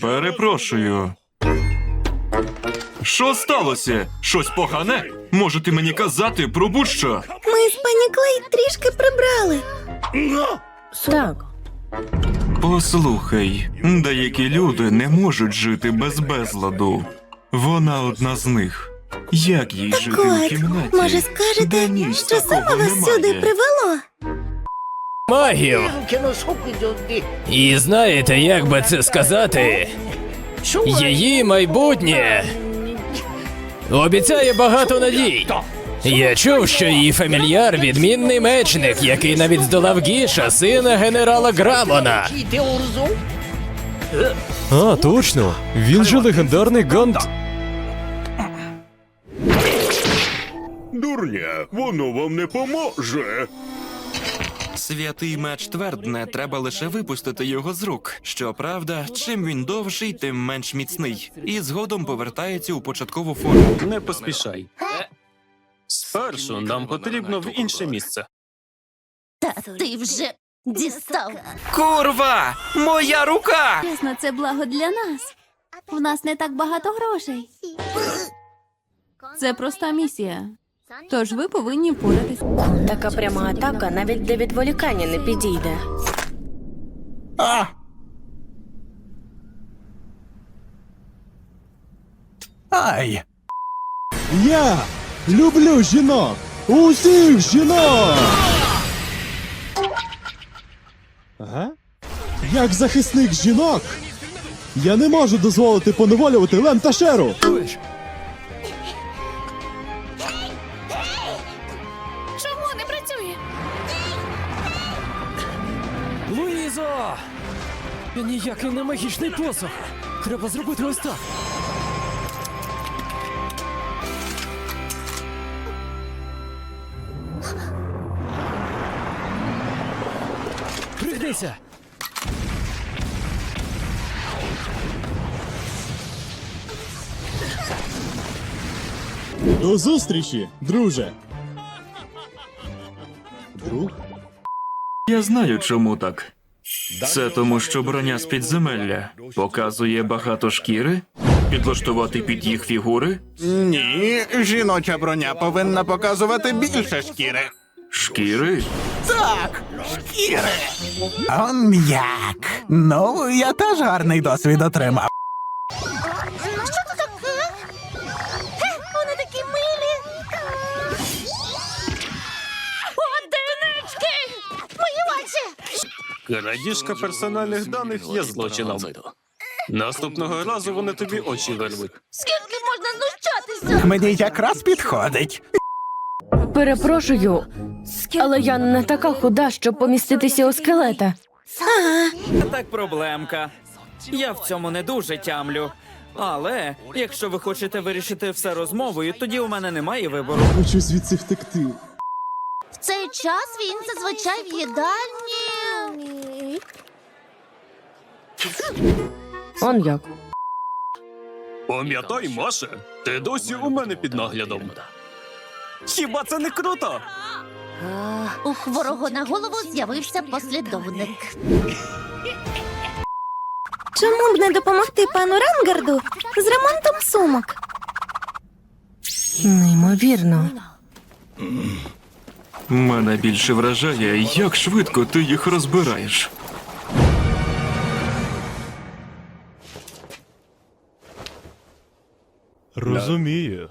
Перепрошую. Що сталося? Щось погане? Можете мені казати про будь-що? Ми з пані Клей трішки прибрали. Так, Послухай, деякі люди не можуть жити без безладу. Вона одна з них. Як їй жити у кімнаті? може, скажете, де ніч що саме такого вас сюди привело? Магів. І знаєте, як би це сказати? Її майбутнє обіцяє багато надій. Я чув, що її фамільяр відмінний мечник, який навіть здолав Гіша, сина генерала Грамона. А, точно. Він же легендарний Гант. Дурня, воно вам не поможе. Святий меч твердне, треба лише випустити його з рук. Щоправда, чим він довший, тим менш міцний, і згодом повертається у початкову форму. Не поспішай. Спершу нам потрібно в інше місце. Та ти вже дістав. Курва! Моя рука! Чесно, це благо для нас. В нас не так багато грошей. Це проста місія. Тож ви повинні впоратись. така пряма атака навіть для відволікання не підійде. Ай! Я люблю жінок! Усіх жінок! Ага. Як захисник жінок, я не можу дозволити поневолювати Лем та Шеру. Луїзо! Ніякий не магічний посох. Треба зробити ось так. Пригнися! До зустрічі, друже. Друг? Я знаю, чому так. Це тому, що броня з підземелля показує багато шкіри, підлаштувати під їх фігури. Ні, жіноча броня повинна показувати більше шкіри. Шкіри? Так, шкіри. Он як. Ну, я теж гарний досвід отримав. Крадіжка персональних даних є злочином. Наступного разу вони тобі очі вирвуть. Скільки можна знущатися? Мені якраз підходить. Перепрошую, але я не така худа, щоб поміститися у скелета. Так проблемка. Я в цьому не дуже тямлю. Але якщо ви хочете вирішити все розмовою, тоді у мене немає вибору. Хочу звідси втекти. В цей час він зазвичай в їдальні. Он як. Пам'ятай, Маше, ти досі у мене під наглядом. Хіба це не круто? У хворого на голову з'явився послідовник. Чому б не допомогти пану Рангарду з ремонтом сумок? Неймовірно. Мене більше вражає, як швидко ти їх розбираєш. Розумію.